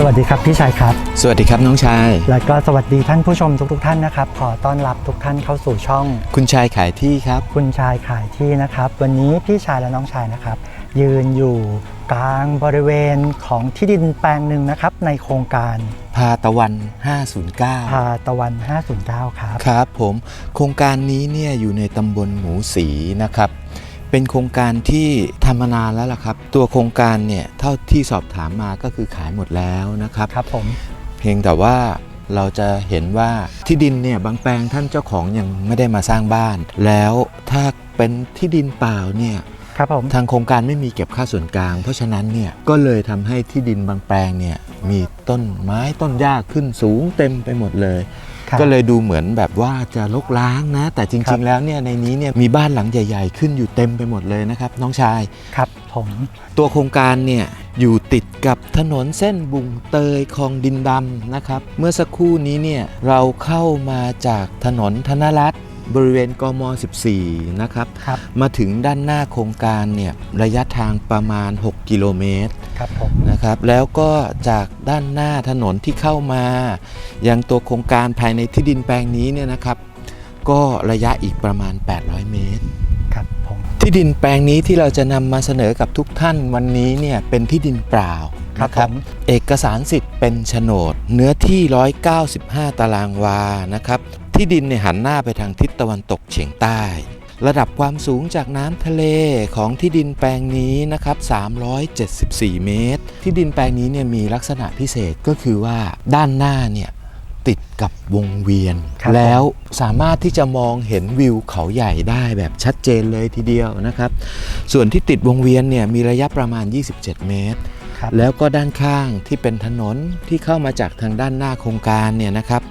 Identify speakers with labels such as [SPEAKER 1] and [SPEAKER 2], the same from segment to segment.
[SPEAKER 1] สวัสดีครับพี่ชายครับ
[SPEAKER 2] สวัสดีครับน้องชาย
[SPEAKER 1] และก็สวัสดีท่านผู้ชมทุกๆท่านนะครับ ขอต้อนรับทุกท่านเข้าสู่ช่อง
[SPEAKER 2] คุณชายขายที่ครับ
[SPEAKER 1] คุณชายขายที่นะครับ วันนี้พี่ชายและน้องชายนะครับ ยืนอยู่กลางบริเวณของที่ดินแปลงหนึ่งนะครับในโครงการ
[SPEAKER 2] พาตะวัน
[SPEAKER 1] พา
[SPEAKER 2] 509
[SPEAKER 1] ตะวัน 509 ครับ
[SPEAKER 2] ครับผม โครงการนี้เนี่ยอยู่ในตำบลหมูสีนะครับ เป็นโครงการที่ทำมานานแล้วล่ะครับ ตัวโครงการเนี่ยเท่าที่สอบถามมาก็คือขายหมดแล้วนะครับ
[SPEAKER 1] ครับผม
[SPEAKER 2] เพียงแต่ว่าเราจะเห็นว่าที่ดินเนี่ยบางแปลงท่านเจ้าของยังไม่ได้มาสร้างบ้าน แล้วถ้าเป็นที่ดินเปล่าเนี่ย
[SPEAKER 1] ครับผม
[SPEAKER 2] ทางโครงการไม่มีเก็บค่าส่วนกลาง เพราะฉะนั้นเนี่ยก็เลยทำให้ที่ดินบางแปลงเนี่ยมีต้นไม้ต้นหญ้าขึ้นสูงเต็มไปหมดเลย
[SPEAKER 1] ครับ
[SPEAKER 2] ก็เลยดูเหมือนแบบว่าจะลกล้างนะ แต่จ
[SPEAKER 1] ครั
[SPEAKER 2] ริง
[SPEAKER 1] บ
[SPEAKER 2] ๆแล้วเนี่ยในนี้เนี่ยมีบ้านหลังใหญ่ ๆ ขึ้นอยู่เต็มไปหมดเลยนะครับ น้องชาย
[SPEAKER 1] ครับผม
[SPEAKER 2] ตัวโครงการเนี่ยอยู่ติดกับถนนเส้นบุงเตยคลองดินดำนะครับ เมื่อสักครู่นี้เนี่ยเราเข้ามาจากถนนธนรัตน์ บริเวณกม 14 นะครับ
[SPEAKER 1] ครับ
[SPEAKER 2] มาถึงด้านหน้าโครงการเนี่ยระยะทางประมาณ 6 กิโลเมตร
[SPEAKER 1] ครับผม
[SPEAKER 2] นะครับแล้วก็จากด้านหน้าถนนที่เข้ามายังตัวโครงการภายในที่ดินแปลงนี้เนี่ยนะครับ ก็ระยะอีกประมาณ 800 เมตร
[SPEAKER 1] ครับผม
[SPEAKER 2] ที่ดินแปลงนี้ที่เราจะนำมาเสนอกับทุกท่านวันนี้เนี่ยเป็นที่ดินเปล่า
[SPEAKER 1] ครับ
[SPEAKER 2] นะ
[SPEAKER 1] ผม
[SPEAKER 2] เอกสารสิทธิ์เป็นโฉนด เนื้อที่ 195 ตารางวานะครับ ที่ดินเนี่ยหันหน้าไปทางทิศตะวันตกเฉียงใต้ ระดับความสูงจากน้ำทะเลของที่ดินแปลงนี้นะครับ 374 เมตร ที่ดินแปลงนี้เนี่ยมีลักษณะพิเศษก็คือว่าด้านหน้าเนี่ยติดกับวงเวียน
[SPEAKER 1] ครับ
[SPEAKER 2] แล้วสามารถที่จะมองเห็นวิวเขาใหญ่ได้แบบชัดเจนเลยทีเดียวนะครับ ส่วนที่ติดวงเวียนเนี่ยมีระยะประมาณ 27 เมตร
[SPEAKER 1] ครับ
[SPEAKER 2] แล้วก็ด้านข้างที่เป็นถนนที่เข้ามาจากทางด้านหน้าโครงการเนี่ยนะครับ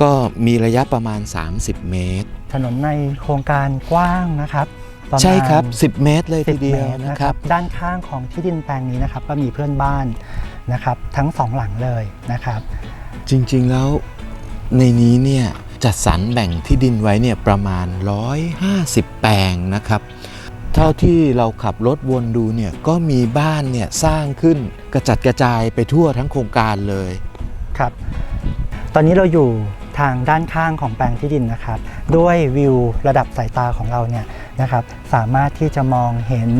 [SPEAKER 2] ก็มีระยะประมาณ 30 เมตร
[SPEAKER 1] ถนนในโครงการกว้างนะครับประมาณ
[SPEAKER 2] ใช่ครับ 10 เมตรเลยที
[SPEAKER 1] 10
[SPEAKER 2] เดียว
[SPEAKER 1] มตร
[SPEAKER 2] นะ
[SPEAKER 1] นะ
[SPEAKER 2] ค
[SPEAKER 1] ค
[SPEAKER 2] รั
[SPEAKER 1] รับ บ ด้านข้างของที่ดินแปลงนี้นะครับ ก็มีเพื่อนบ้านนะครับ ทั้งสองหลังเลยนะครับ
[SPEAKER 2] จริงๆแล้วในนี้เนี่ยจัดสรรแบ่งที่ดินไว้เนี่ยประมาณ 150 แปลงนะครับ เท่าที่เราขับรถวนดูเนี่ยก็มีบ้านเนี่ยสร้างขึ้นกระจัดกระจายไปทั่วทั้งโครงการเลย
[SPEAKER 1] ครับ ตอนนี้เราอยู่ ทางด้านข้างของแปลงที่ดินนะครับ ด้วยวิวระดับสายตาของเราเนี่ยนะครับ สามารถที่จะมองเห็น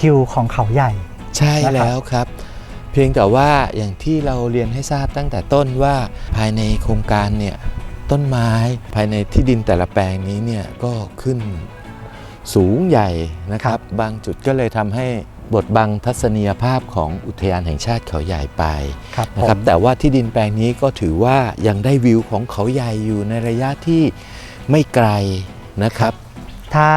[SPEAKER 1] ทิวของเขาใหญ่
[SPEAKER 2] ใช่
[SPEAKER 1] นะครับ
[SPEAKER 2] แล้วครับ เพียงแต่ว่าอย่างที่เราเรียนให้ทราบตั้งแต่ต้นว่าภายในโครงการเนี่ยต้นไม้ภายในที่ดินแต่ละแปลงนี้เนี่ยก็ขึ้นสูงใหญ่นะครับ บางจุดก็เลยทำให้ บทบังทัศนียภาพของอุทยานแห่งชาติเขาใหญ่ไป
[SPEAKER 1] ครับผ
[SPEAKER 2] นะครับ
[SPEAKER 1] ม
[SPEAKER 2] แต่ว่าที่ดินแปลงนี้ก็ถือว่ายังได้วิวของเขาใหญ่อยู่ในระยะที่ไม่ไกลนะครับ
[SPEAKER 1] ถ้า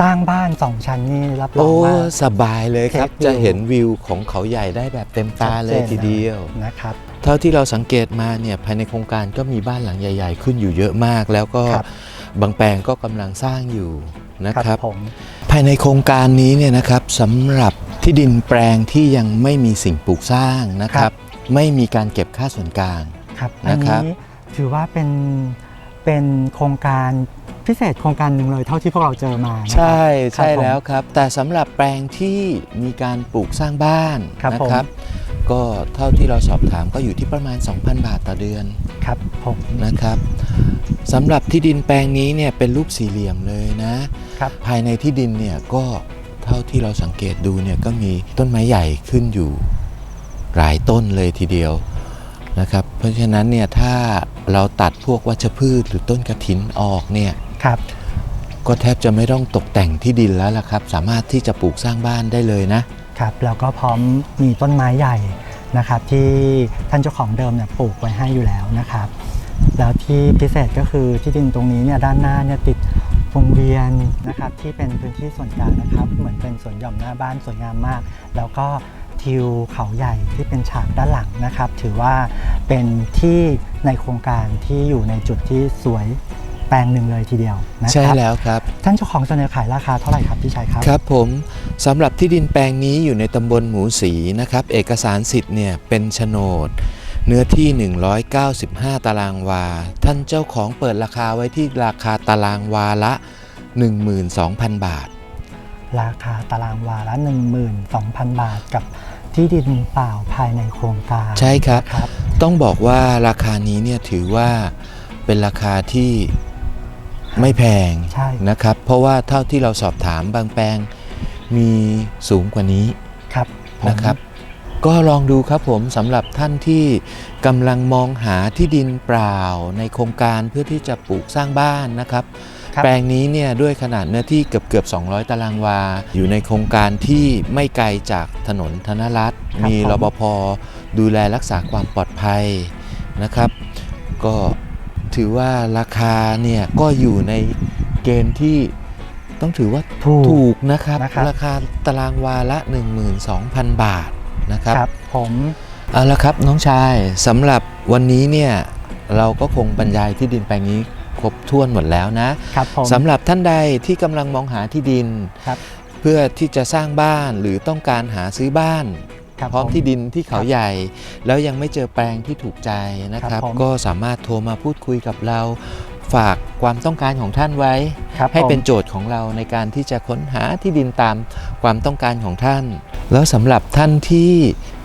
[SPEAKER 1] สร้างบ้านสองชั้นนี่รับรอ
[SPEAKER 2] โอ้
[SPEAKER 1] งว่า
[SPEAKER 2] สบายเลยครับ
[SPEAKER 1] เทควิว
[SPEAKER 2] จะเห็นวิวของเขาใหญ่ได้แบบเต็มตาเลยทีเดียว
[SPEAKER 1] นะครับ
[SPEAKER 2] เท่าที่เราสังเกตมาเนี่ยภายในโครงการก็มีบ้านหลังใหญ่ ๆ ขึ้นอยู่เยอะมาก แล้วก็
[SPEAKER 1] ครับ
[SPEAKER 2] บางแปลงก็กำลังสร้างอยู่นะครับ
[SPEAKER 1] ผม
[SPEAKER 2] ภายในโครงการนี้เนี่ยนะครับสำหรับที่ดินแปลงที่ยังไม่มีสิ่งปลูกสร้างนะครับ ไม่มีการเก็บค่าส่วนกลาง
[SPEAKER 1] ครับอัน
[SPEAKER 2] นะครับ
[SPEAKER 1] นี้ถือว่าเป็นเป็นโครงการพิเศษโครงการหนึ่งเลยเท่าที่พวกเราเจอมานะครับ
[SPEAKER 2] ใช่ใช่
[SPEAKER 1] ครับผม
[SPEAKER 2] แล้วครับ แต่สำหรับแปลงที่มีการปลูกสร้างบ้าน
[SPEAKER 1] ครับ
[SPEAKER 2] นะ
[SPEAKER 1] ผม
[SPEAKER 2] ครับ ก็เท่าที่เราสอบถามก็อยู่ที่ประมาณ 2,000 บาทต่อเดือน
[SPEAKER 1] ครับผม
[SPEAKER 2] นะครับสำหรับที่ดินแปลงนี้เนี่ยเป็นรูปสี่เหลี่ยมเลยนะ
[SPEAKER 1] ครับ
[SPEAKER 2] ภายในที่ดินเนี่ยก็เท่าที่เราสังเกตดูเนี่ยก็มีต้นไม้ใหญ่ขึ้นอยู่หลายต้นเลยทีเดียวนะครับเพราะฉะนั้นเนี่ยถ้าเราตัดพวกวัชพืชหรือต้นกระถินออกเนี่ย
[SPEAKER 1] ครับ
[SPEAKER 2] ก็แทบจะไม่ต้องตกแต่งที่ดินแล้วล่ะครับ สามารถที่จะปลูกสร้างบ้านได้เลยนะ
[SPEAKER 1] ครับแล้วก็พร้อมมีต้นไม้ใหญ่นะครับที่ท่านเจ้าของเดิมเนี่ยปลูกไว้ให้อยู่แล้วนะครับ แล้วที่พิเศษก็คือที่ดินตรงนี้เนี่ยด้านหน้าเนี่ยติดวงเวียนนะครับที่เป็นพื้นที่ส่วนกลางนะครับ เหมือนเป็นสวนหย่อมหน้าบ้านสวยงามมาก แล้วก็ททิวเขาใหญ่ที่เป็นฉากด้านหลังนะครับ ถือว่าเป็นที่ในโครงการที่อยู่ในจุดที่สวย แปลงหนึ่งเลยทีเดียวนะค
[SPEAKER 2] ใช่
[SPEAKER 1] รับ
[SPEAKER 2] แล้วครับ
[SPEAKER 1] ท่านเจ้าของเสนอขายราคาเท่าไหร่ครับพี่ชัยครับ
[SPEAKER 2] ครับผมสำหรับที่ดินแปลงนี้อยู่ในตำบลหมูสีนะครับ เอกสารสิทธิ์เนี่ยเป็นโฉนด เนื้อที่ 195 ตารางวา ท่านเจ้าของเปิดราคาไว้ที่ราคาตารางวาละ 12,000 บาท
[SPEAKER 1] ราคาตารางวาละ 12,000 บาทกับที่ดินเปล่าภายในโครงการ
[SPEAKER 2] ใช่ครับ
[SPEAKER 1] ครับ
[SPEAKER 2] ต้องบอกว่าราคานี้เนี่ยถือว่าเป็นราคาที่ ไม่แพง
[SPEAKER 1] ใช่
[SPEAKER 2] นะครับ เพราะว่าเท่าที่เราสอบถามบางแปลงมีสูงกว่านี้
[SPEAKER 1] ครับผม
[SPEAKER 2] นะครับ ก็ลองดูครับผมสำหรับท่านที่กำลังมองหาที่ดินเปล่าในโครงการเพื่อที่จะปลูกสร้างบ้านนะครับ
[SPEAKER 1] ครับ
[SPEAKER 2] แปลงนี้เนี่ยด้วยขนาดเนื้อที่เกือบเกือบๆ200 ตารางวา อยู่ในโครงการที่ไม่ไกลจากถนนธนรัตน์
[SPEAKER 1] ครับ
[SPEAKER 2] มี
[SPEAKER 1] ผม
[SPEAKER 2] รปภดูแลรักษาความปลอดภัยนะครับ ก็ ถือว่าราคาเนี่ยก็อยู่ในเกณฑ์ที่ต้องถือว่า
[SPEAKER 1] ถูก
[SPEAKER 2] ถูกนะครับ
[SPEAKER 1] นะครับ
[SPEAKER 2] ราคาตารางวาละ 12,000 บาทนะครับ
[SPEAKER 1] ครับผม
[SPEAKER 2] เอาละครับน้องชายสำหรับวันนี้เนี่ยเราก็คงบรรยายที่ดินแปลงนี้ครบถ้วนหมดแล้วนะครับ
[SPEAKER 1] ผม
[SPEAKER 2] สำหรับท่านใดที่กำลังมองหาที่ดิน
[SPEAKER 1] ครับ
[SPEAKER 2] เพื่อที่จะสร้างบ้านหรือต้องการหาซื้อบ้าน
[SPEAKER 1] ครับ
[SPEAKER 2] พร้อม
[SPEAKER 1] ผม
[SPEAKER 2] ที่ดินที่เขาใหญ่ แล้วยังไม่เจอแปลงที่ถูกใจนะค
[SPEAKER 1] ครั
[SPEAKER 2] รั
[SPEAKER 1] บบผม
[SPEAKER 2] ก็สามารถโทรมาพูดคุยกับเราฝากความต้องการของท่านไว้
[SPEAKER 1] ครับ
[SPEAKER 2] ให้เป็น
[SPEAKER 1] ผม
[SPEAKER 2] โจทย์ของเราในการที่จะค้นหาที่ดินตามความต้องการของท่าน แล้วสำหรับท่านที่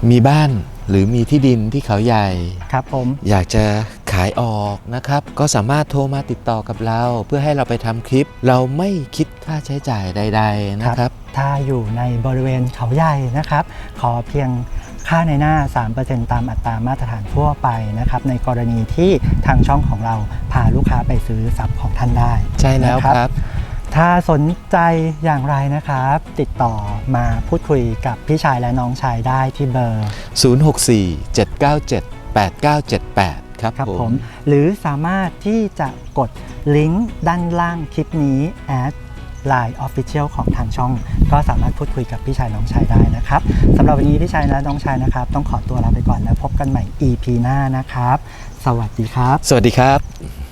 [SPEAKER 2] มีบ้านหรือมีที่ดินที่เขาใหญ่
[SPEAKER 1] ครับผม
[SPEAKER 2] อยากจะขายออกนะครับ ก็สามารถโทรมาติดต่อกับเรา เพื่อให้เราไปทำคลิป เราไม่คิดค่าใช้จ่ายใด ๆนะครับ
[SPEAKER 1] ถ้าอยู่ในบริเวณเขาใหญ่นะครับ ขอเพียงค่าในหน้า 3%ตามอัตรามาตรฐานทั่วไปนะครับ ในกรณีที่ทางช่องของเราพาลูกค้าไปซื้อทรัพย์ของท่านได้
[SPEAKER 2] ใช่แล้ว
[SPEAKER 1] นะครับ
[SPEAKER 2] ครับ
[SPEAKER 1] ถ้าสนใจอย่างไรนะครับ ติดต่อมาพูดคุยกับพี่ชายและน้องชายได้ที่เบอร์
[SPEAKER 2] 064-797-8978 ครับ
[SPEAKER 1] ครับ
[SPEAKER 2] ผ
[SPEAKER 1] ผมมหรือสามารถที่จะกดลิงก์ด้านล่างคลิปนี้แอด Line Official ของทางช่อง ก็สามารถพูดคุยกับพี่ชายน้องชายได้นะครับสำหรับวันนี้พี่ชายและน้องชายนะครับ ต้องขอตัวลาไปก่อนแล้วพบกันใหม่ EP หน้านะครับ สวัสดีครับ
[SPEAKER 2] สวัสดีครับ